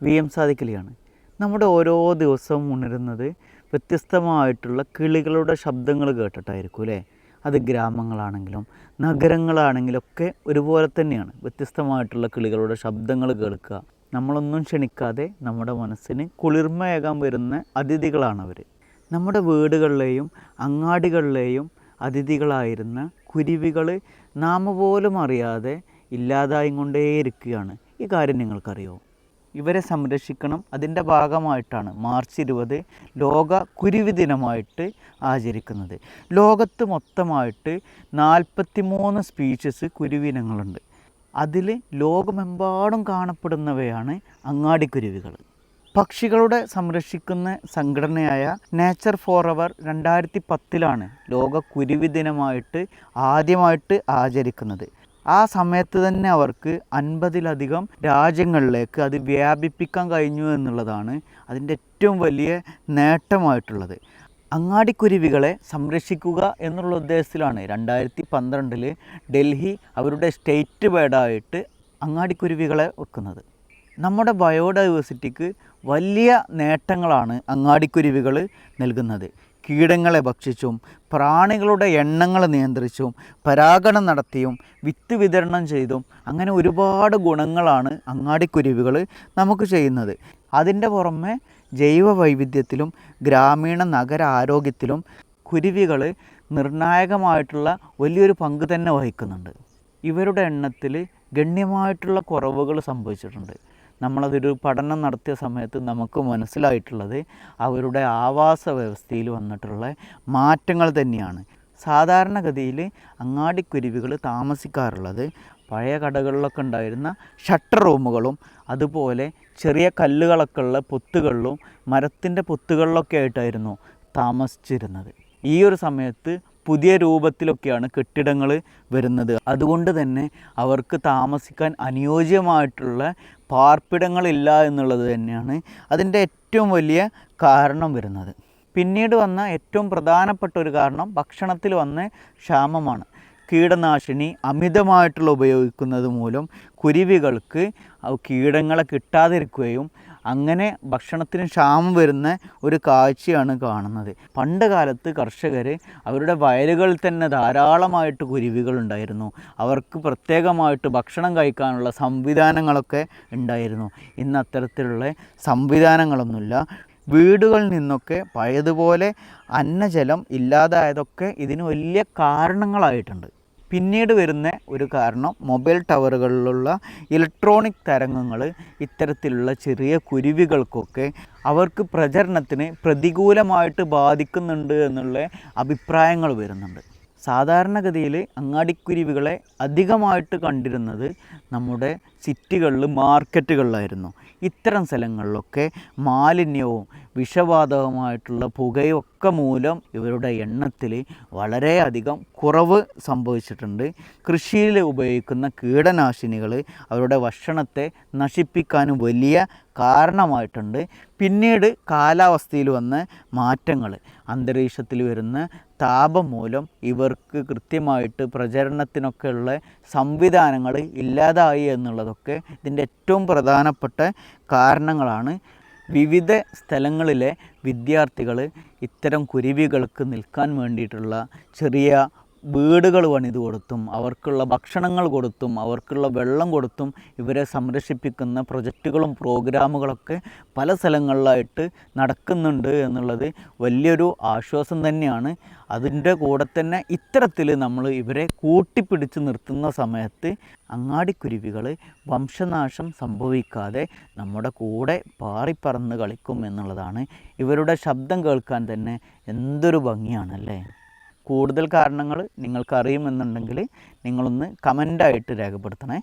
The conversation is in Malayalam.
വി എം സാദിക്കലിയാണ് നമ്മുടെ ഓരോ ദിവസവും ഉണരുന്നത് വ്യത്യസ്തമായിട്ടുള്ള കിളികളുടെ ശബ്ദങ്ങൾ കേട്ടിട്ടായിരിക്കും അല്ലേ? അത് ഗ്രാമങ്ങളാണെങ്കിലും നഗരങ്ങളാണെങ്കിലും ഒക്കെ ഒരുപോലെ തന്നെയാണ്. വ്യത്യസ്തമായിട്ടുള്ള കിളികളുടെ ശബ്ദങ്ങൾ കേൾക്കുക. നമ്മളൊന്നും ക്ഷണിക്കാതെ നമ്മുടെ മനസ്സിന് കുളിർമയേകാൻ വരുന്ന അതിഥികളാണ് അതിഥികളാണവർ നമ്മുടെ വീടുകളിലെയും അങ്ങാടികളിലെയും അതിഥികളായിരുന്ന കുരുവികൾ നാമ പോലും അറിയാതെ ഇല്ലാതായി കൊണ്ടേയിരിക്കുകയാണ് ഈ കാര്യം നിങ്ങൾക്കറിയോ? ഇവരെ സംരക്ഷിക്കണം. അതിന്റെ ഭാഗമായിട്ടാണ് മാർച്ച് ഇരുപത് ലോക കുരുവി ദിനമായിട്ട് ആചരിക്കുന്നത്. ലോകത്ത് മൊത്തമായിട്ട് നാൽപ്പത്തി മൂന്ന് സ്പീഷീസ് കുരുവിനങ്ങളുണ്ട് അതിൽ ലോകമെമ്പാടും കാണപ്പെടുന്നവയാണ് അങ്ങാടി അങ്ങാടിക്കുരുവികൾ പക്ഷികളുടെ സംരക്ഷിക്കുന്ന സംഘടനയായ നേച്ചർ ഫോർ അവർ രണ്ടായിരത്തി പത്തിലാണ് ലോക കുരുവി ദിനമായിട്ട് ആദ്യമായിട്ട് ആചരിക്കുന്നത്. ആ സമയത്ത് തന്നെ അവർക്ക് അൻപതിലധികം രാജ്യങ്ങളിലേക്ക് അത് വ്യാപിപ്പിക്കാൻ കഴിഞ്ഞു എന്നുള്ളതാണ് അതിന്റെ ഏറ്റവും വലിയ നേട്ടമായിട്ടുള്ളത്. അങ്ങാടിക്കുരുവികളെ സംരക്ഷിക്കുക എന്നുള്ള ഉദ്ദേശത്തിലാണ് രണ്ടായിരത്തി പന്ത്രണ്ടിൽ ഡൽഹി അവരുടെ സ്റ്റേറ്റ് ബേഡായിട്ട് അങ്ങാടിക്കുരുവികളെ വെക്കുന്നത്. നമ്മുടെ ബയോഡൈവേഴ്സിറ്റിക്ക് വലിയ നേട്ടങ്ങളാണ് അങ്ങാടിക്കുരുവികൾ നൽകുന്നത്. കീടങ്ങളെ ഭക്ഷിച്ചും പ്രാണികളുടെ എണ്ണങ്ങൾ നിയന്ത്രിച്ചും പരാഗണം നടത്തിയും വിത്ത് വിതരണം ചെയ്തും അങ്ങനെ ഒരുപാട് ഗുണങ്ങളാണ് അങ്ങാടിക്കുരുവികൾ നമുക്ക് ചെയ്യുന്നത്. അതിന്റെ പുറമെ ജൈവ വൈവിധ്യത്തിലും ഗ്രാമീണ നഗര ആരോഗ്യത്തിലും കുരുവികൾ നിർണായകമായിട്ടുള്ള വലിയൊരു പങ്ക് തന്നെ വഹിക്കുന്നുണ്ട്. ഇവരുടെ എണ്ണത്തിൽ ഗണ്യമായിട്ടുള്ള കുറവുകൾ സംഭവിച്ചിട്ടുണ്ട്. നമ്മളതൊരു പഠനം നടത്തിയ സമയത്ത് നമുക്ക് മനസ്സിലായിട്ടുള്ളത് അവരുടെ ആവാസ വ്യവസ്ഥയിൽ വന്നിട്ടുള്ള മാറ്റങ്ങൾ തന്നെയാണ്. സാധാരണഗതിയിൽ അങ്ങാടിക്കുരുവികൾ താമസിക്കാറുള്ളത് പഴയ കടകളിലൊക്കെ ഉണ്ടായിരുന്ന ഷട്ടർ റൂമുകളും അതുപോലെ ചെറിയ കല്ലുകളൊക്കെ ഉള്ള പൊത്തുകളിലും മരത്തിന്റെ പൊത്തുകളിലൊക്കെ ആയിട്ടായിരുന്നു താമസിച്ചിരുന്നത്. ഈ ഒരു സമയത്ത് പുതിയ രൂപത്തിലൊക്കെയാണ് കെട്ടിടങ്ങൾ വരുന്നത്. അതുകൊണ്ട് തന്നെ അവർക്ക് താമസിക്കാൻ അനുയോജ്യമായിട്ടുള്ള പാർപ്പിടങ്ങളില്ല എന്നുള്ളത് തന്നെയാണ് അതിന്റെ ഏറ്റവും വലിയ കാരണം വരുന്നത്. പിന്നീട് വന്ന ഏറ്റവും പ്രധാനപ്പെട്ട ഒരു കാരണം ഭക്ഷണത്തിൽ വന്ന ക്ഷാമമാണ്. കീടനാശിനി അമിതമായിട്ടുള്ള ഉപയോഗിക്കുന്നത് മൂലം കുരുവികൾക്ക് കീടങ്ങളെ കിട്ടാതിരിക്കുകയും അങ്ങനെ ഭക്ഷണത്തിന് ക്ഷാമം വരുന്ന ഒരു കാഴ്ചയാണ് കാണുന്നത്. പണ്ട് കാലത്ത് കർഷകർ അവരുടെ വയലുകളിൽ തന്നെ ധാരാളമായിട്ട് കുരുവികളുണ്ടായിരുന്നു അവർക്ക് പ്രത്യേകമായിട്ട് ഭക്ഷണം കഴിക്കാനുള്ള സംവിധാനങ്ങളൊക്കെ ഉണ്ടായിരുന്നു. ഇന്ന് അത്തരത്തിലുള്ള സംവിധാനങ്ങളൊന്നുമില്ല. വീടുകളിൽ നിന്നൊക്കെ പഴയതുപോലെ അന്നജലം ഇല്ലാതായതൊക്കെ ഇതിന് വലിയ കാരണങ്ങളായിട്ടുണ്ട്. പിന്നീട് വരുന്ന ഒരു കാരണം മൊബൈൽ ടവറുകളിലുള്ള ഇലക്ട്രോണിക് തരംഗങ്ങൾ ഇത്തരത്തിലുള്ള ചെറിയ കുരുവികൾക്കൊക്കെ അവർക്ക് പ്രചരണത്തിന് പ്രതികൂലമായിട്ട് ബാധിക്കുന്നുണ്ട് എന്നുള്ള അഭിപ്രായങ്ങൾ വരുന്നുണ്ട്. സാധാരണഗതിയിൽ അങ്ങാടിക്കുരുവികളെ അധികമായിട്ട് കണ്ടിരുന്നത് നമ്മുടെ സിറ്റികളിൽ മാർക്കറ്റുകളിലായിരുന്നു. ഇത്തരം സ്ഥലങ്ങളിലൊക്കെ മാലിന്യവും വിഷവാതകമായിട്ടുള്ള ഒക്കെ മൂലം ഇവരുടെ എണ്ണത്തിൽ വളരെയധികം കുറവ് സംഭവിച്ചിട്ടുണ്ട്. കൃഷിയിൽ ഉപയോഗിക്കുന്ന കീടനാശിനികൾ അവരുടെ ഭക്ഷണത്തെ നശിപ്പിക്കാനും വലിയ കാരണമായിട്ടുണ്ട്. പിന്നീട് കാലാവസ്ഥയിൽ വന്ന മാറ്റങ്ങൾ അന്തരീക്ഷത്തിൽ വരുന്ന താപം മൂലം ഇവർക്ക് കൃത്യമായിട്ട് പ്രചരണത്തിനൊക്കെയുള്ള സംവിധാനങ്ങൾ ഇല്ലാതായി എന്നുള്ളതൊക്കെ ഇതിന്റെ ഏറ്റവും പ്രധാനപ്പെട്ട കാരണങ്ങളാണ്. വിവിധ സ്ഥലങ്ങളിലെ വിദ്യാർത്ഥികൾ ഇത്തരം കുരുവികൾക്ക് നിൽക്കാൻ വേണ്ടിയിട്ടുള്ള ചെറിയ വീടുകൾ പണിത് കൊടുത്തും അവർക്കുള്ള ഭക്ഷണങ്ങൾ കൊടുത്തും അവർക്കുള്ള വെള്ളം കൊടുത്തും ഇവരെ സംരക്ഷിപ്പിക്കുന്ന പ്രൊജക്റ്റുകളും പ്രോഗ്രാമുകളൊക്കെ പല സ്ഥലങ്ങളിലായിട്ട് നടക്കുന്നുണ്ട് എന്നുള്ളത് വലിയൊരു ആശ്വാസം തന്നെയാണ്. അതിന്റെ കൂടെ തന്നെ ഇത്തരത്തിൽ നമ്മൾ ഇവരെ കൂട്ടിപ്പിടിച്ച് നിർത്തുന്ന സമയത്ത് അങ്ങാടിക്കുരുവികൾ വംശനാശം സംഭവിക്കാതെ നമ്മുടെ കൂടെ പാറിപ്പറന്ന് കളിക്കും എന്നുള്ളതാണ് ഇവരുടെ ശബ്ദം കേൾക്കാൻ തന്നെ എന്തൊരു ഭംഗിയാണല്ലേ? കൂടുതൽ കാരണങ്ങൾ നിങ്ങൾക്കറിയുമെന്നുണ്ടെങ്കിൽ നിങ്ങളൊന്ന് കമന്റായിട്ട് രേഖപ്പെടുത്തണേ.